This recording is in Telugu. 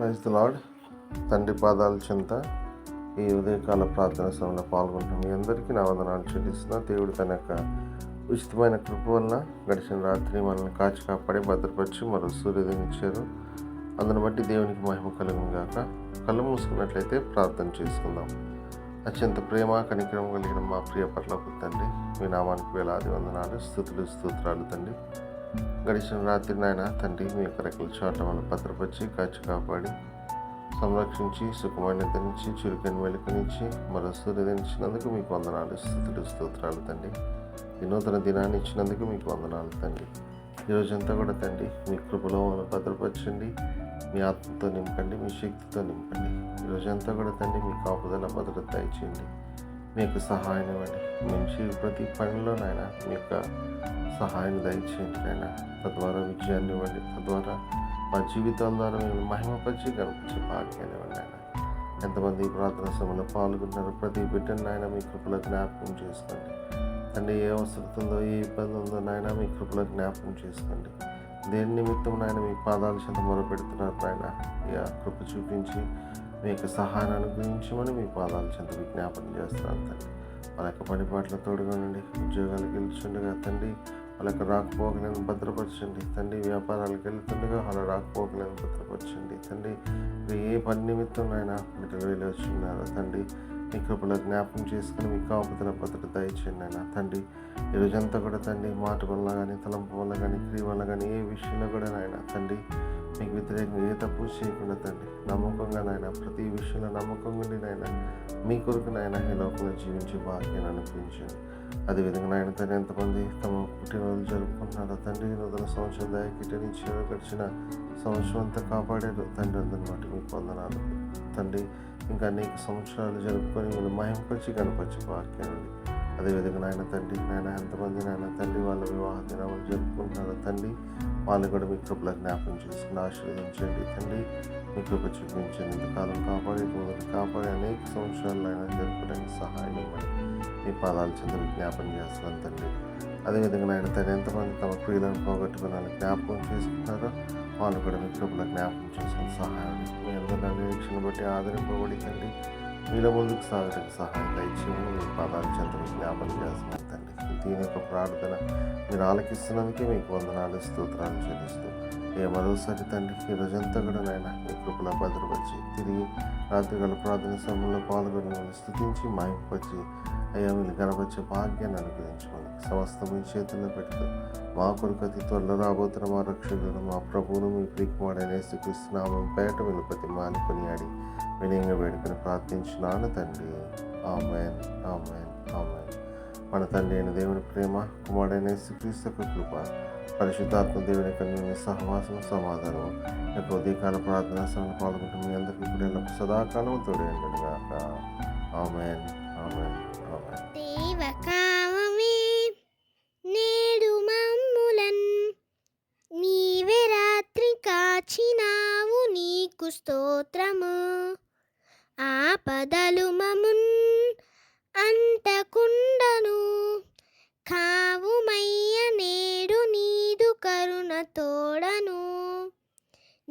ప్రైజ్ ద లార్డ్ తండ్రి పాదాల చింత ఈ ఉదయకాల ప్రార్థన సమయంలో పాల్గొంటున్న మీ అందరికీ నా వందనాలు చెల్లిస్తున్నా. దేవుడు తన యొక్క ఉచితమైన కృప వలన గడిచిన రాత్రి మనల్ని కాచి కాపాడి భద్రపరిచి మరో సూర్యోదయం ఇచ్చారు. అందును బట్టి దేవునికి మహిమ కలుగును గాక. కళ్ళు మూసుకున్నట్లయితే ప్రార్థన చేసుకుందాం. అత్యంత ప్రేమ కనికరం కలిగిన మా ప్రియ పట్ల తండ్రి మీ నామానికి వేలాది వందనాలు స్థుతులు స్తోత్రాలు తండ్రి. గడిచిన రాత్రి నాయన తండ్రి మీ యొక్క రెక్కల చాట మనం భద్రపరిచి కాచి కాపాడి సంరక్షించి సుఖమైన నుంచి చురుకని వెలుకనించి మరో సూర్యదించినందుకు మీకు వందనాలు. స్థుతులు స్తోత్రాలు తండ్రి. వినూతన దినాన్ని ఇచ్చినందుకు మీకు వందనాలు తండ్రి. ఈరోజంతా కూడా తండ్రి మీ కృపలో మనం భద్రపరచండి మీ ఆత్మతో నింపండి మీ శక్తితో నింపండి. ఈరోజంతా కూడా తండ్రి మీ కాపుదల భద్రత దయచేయండి. మీకు సహాయం ఇవ్వండి. మంచి ప్రతి పనిలోనైనా మీ యొక్క సహాయం దయచేయండి నాయన. తద్వారా విజయాన్ని ఇవ్వండి. తద్వారా మా జీవితాల ద్వారా మేము మహిమపరిచి కనిపించే భాగ్యాన్ని ఇవ్వండి ఆయన ఎంతమంది ప్రార్థన సభలో పాల్గొన్నారు ప్రతి బిడ్డను నాయన మీ కృపలో జ్ఞాపకం చేసుకోండి. తండ్రి ఏ అవసరం ఉందో ఏ ఇబ్బంది ఉందో నాయన మీ కృపలో జ్ఞాపకం చేసుకోండి. దేని నిమిత్తం నాయన మీ పాదాల చెంత మొరపెడుతున్నారు నాయన? ఇక కృప చూపించి మీ యొక్క సహాయాన్ని అనుగ్రహించమని మీ పాదాల చెంత విజ్ఞాపన చేస్తున్నాను తండ్రి. వాళ్ళ యొక్క పనిపాట్ల తోడుగా తోడుగానండి ఉద్యోగాలు గెలుచుండగా తండ్రి వాళ్ళ యొక్క రాకపోకలను భద్రపరచండి తండ్రి వ్యాపారాలకు వెళ్తుండగా వాళ్ళ రాకపోకలను భద్రపరచండి తండ్రి. ఏ పని నిమిత్తం నాయన మీరు వెళ్ళి వచ్చిన్నారో తండ్రి మీ కృపలో జ్ఞాపకం చేసుకుని మీ కాపుతున్న భద్రత దయచేయండి అయినా తండ్రి ఈరోజంతా కూడా తండ్రి మాట వల్ల కానీ తలంపు వల్ల కానీ క్రియ వల్ల కానీ ఏ విషయంలో కూడా నాయన తండ్రి మీకు వ్యతిరేకంగా ఏ తప్పు చేయకుండా తండ్రి నమ్మకంగా నాయన ప్రతి విషయంలో నమ్మకంగా నాయన మీ కొరకు నాయన ఈ లోకంలో జీవించే భాగ్యాన్ని అనుగ్రహించండి. అదేవిధంగా నాయన తండ్రి ఎంతమంది తమ పుట్టినరోజు జరుపుకుంటున్నారో తండ్రి నూతన సంవత్సరం దయకిటనిచ్చి గడిచిన సంవత్సరం అంతా కాపాడారు. తండ్రి అందరి బట్టి మీకు వందనాలు. తండ్రి ఇంకా అనేక సంవత్సరాలు జరుపుకొని మిమ్మల్ని మహింపరిచి కనపరిచి వాక్యాన్ని అదేవిధంగా నాయన తండ్రి నాయన ఎంతమంది నాయన తండ్రి వాళ్ళ వివాహ దినాలు జరుపుకుంటున్నారు తండ్రి వాళ్ళు కూడా మీ కృపలో జ్ఞాపకం చేసుకుని ఆశీర్వదించండి తండ్రి. మీ కృప చూపించండి ఇంతకాలం కాపాడి మొదలు కాపాడి అనేక సంవత్సరాలు ఆయన జరుపుకోవడానికి సహాయం ఇవ్వండి. మీ పాదాలు చెందిన జ్ఞాపకం చేస్తున్నాను తండ్రి. అదేవిధంగా నాయన తండ్రి ఎంతమంది తమ ప్రియులను పోగొట్టుకున్నాను జ్ఞాపకం చేసుకున్నారో వాళ్ళు కూడా మీ కృపలో జ్ఞాపకం చేసుకుని సహాయం. మీ అందరి నిరీక్షణ బట్టి ఆదరింపబడి తండ్రి. మీలో ముందుకు సాగడానికి సహాయం దయచేయండి. పాదాలు చెంతని జ్ఞాపకం చేస్తున్నాను తండ్రి. దీని యొక్క ప్రార్థన మీరు ఆలకిస్తున్నందుకే మీకు వందనాలు స్తోత్రాలు చెల్లిస్తూ ఏ మరోసారి తండ్రి ఈ రోజంతా కూడా నాయన మీ కృపలో భద్రపరిచి తిరిగి రాత్రికాల ప్రార్థన సమయంలో పాల్గొని మిమ్మల్ని స్థుతించి మాయింపరిచి అయ్యా మీరు గణపరిచే భాగ్యాన్ని అనుగ్రహించుకోండి సమస్త మీ చేతుల్లో పెడుతూ మా కొరకు అతి త్వరలో రాబోతున్న మా రక్షకులను మా ప్రభువును మీ ప్రికుమాడైన యేసుక్రీస్తునామం పేట మీరు మాని కొనియాడి వినయంగా వేడుకొని ప్రార్థించినాను తండ్రి. Amen amen amen. మన తండ్రి అయిన దేవుని ప్రేమ కుమారుడైన శ్రీక్రీస్తు కృప పరిశుద్ధాత్మ దేవుని యొక్క సహవాసం సమాధానం యొక్క ఉదయకాల ప్రార్థనా సమయంలో పాల్గొంటూ మీ అందరికీ ఇప్పుడు ఎల్లప్పుడూ సదాకాలం తోడేయండి కాక ఆమెన్ ఆమెన్ ఆమెన్. దేవకామమే నేడు మమ్ములన్. నీవే రాత్రి కాచినావు నీకు స్తోత్రము. ఆపదలు మమున్